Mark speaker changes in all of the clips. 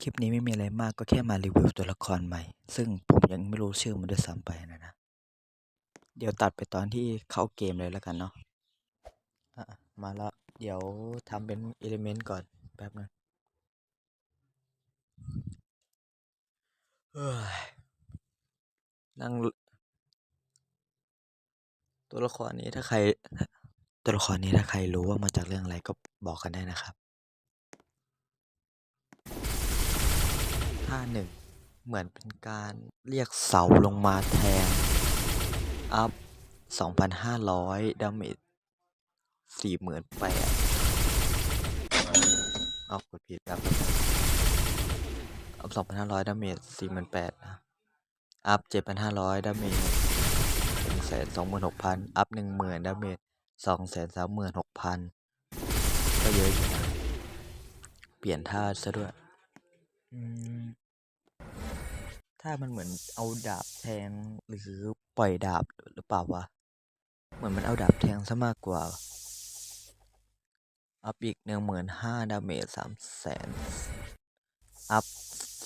Speaker 1: คลิปนี้ไม่มีอะไรมากก็แค่มารีวิวตัวละครใหม่ ซึ่งผมยังไม่รู้ชื่อมันด้วยซ้ำไปนะนะ เดี๋ยวตัดไปตอนที่เข้าเกมเลยแล้วกันเนาะะมาแล้ว เดี๋ยวทำเป็นเอลิเมนต์ก่อนแป๊บนึงเฮ้ยนั่งตัวละครนี้ถ้าใคร ตัวละครนี้ถ้าใครรู้ว่ามาจากเรื่องอะไรก็บอกกันได้นะครับ ท่าหนึ่งเหมือนเป็นการเรียกเสาลงมาแทน อัพ 2,500 ดาเมจ48,000เอากดผิดครับอัพ 2,500 ดาเมจ48,000นะ อัพ 7,500 ดาเมจ126,000 อัพ 10,000 ดาเมจ236,000 ก็เยอะอยู่นะ เปลี่ยนท่าซะด้วย ถ้ามันเหมือนเอาดาบแทงหรือปล่อยดาบหรือเปล่าวะ เหมือนมันเอาดาบแทงซะมากกว่า อัพอีกหนึ่งหมื่นห้าดาเมจสามแสน อัพ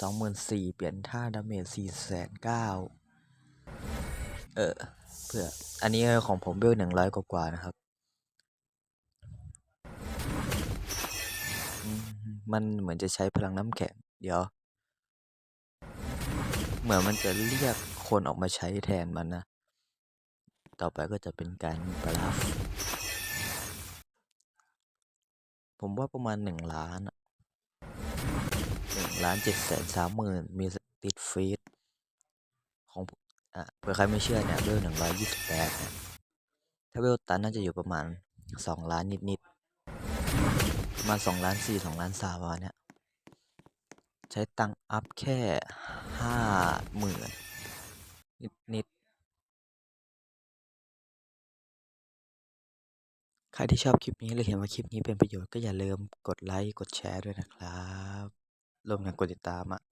Speaker 1: สองหมื่นสี่เปลี่ยนท่าดาเมจสี่แสนเก้าเออ เพื่อ อันนี้ของผมเวลหนึ่งร้อยกว่านะครับ มันเหมือนจะใช้พลังน้ำแข็ง เดี๋ยว เหมือนมันจะเรียกคนออกมาใช้แทนมันนะ ต่อไปก็จะเป็นการบลัฟผมว่าประมาณหนึ่งล้านหนึ่งล้านเจ็ดแสนสามหมื่นมีติดฟีดของอะเผื่อใครไม่เชื่อเนี่ยเวลหนึ่งร้อยยี่สิบแปดเนี่ยถ้าเวลตันน่าจะอยู่ประมาณสองล้านนิดๆประมาณสองล้านสี่สองล้านสามวันเนี่ย ใช้ตังอัพแค่ห้าหมื่นนิดๆ ใครที่ชอบคลิปนี้หรือเห็นว่าคลิปนี้เป็นประโยชน์ก็อย่าลืมกดไลค์ กดแชร์ด้วยนะครับ รวมถึงกดติดตามอะ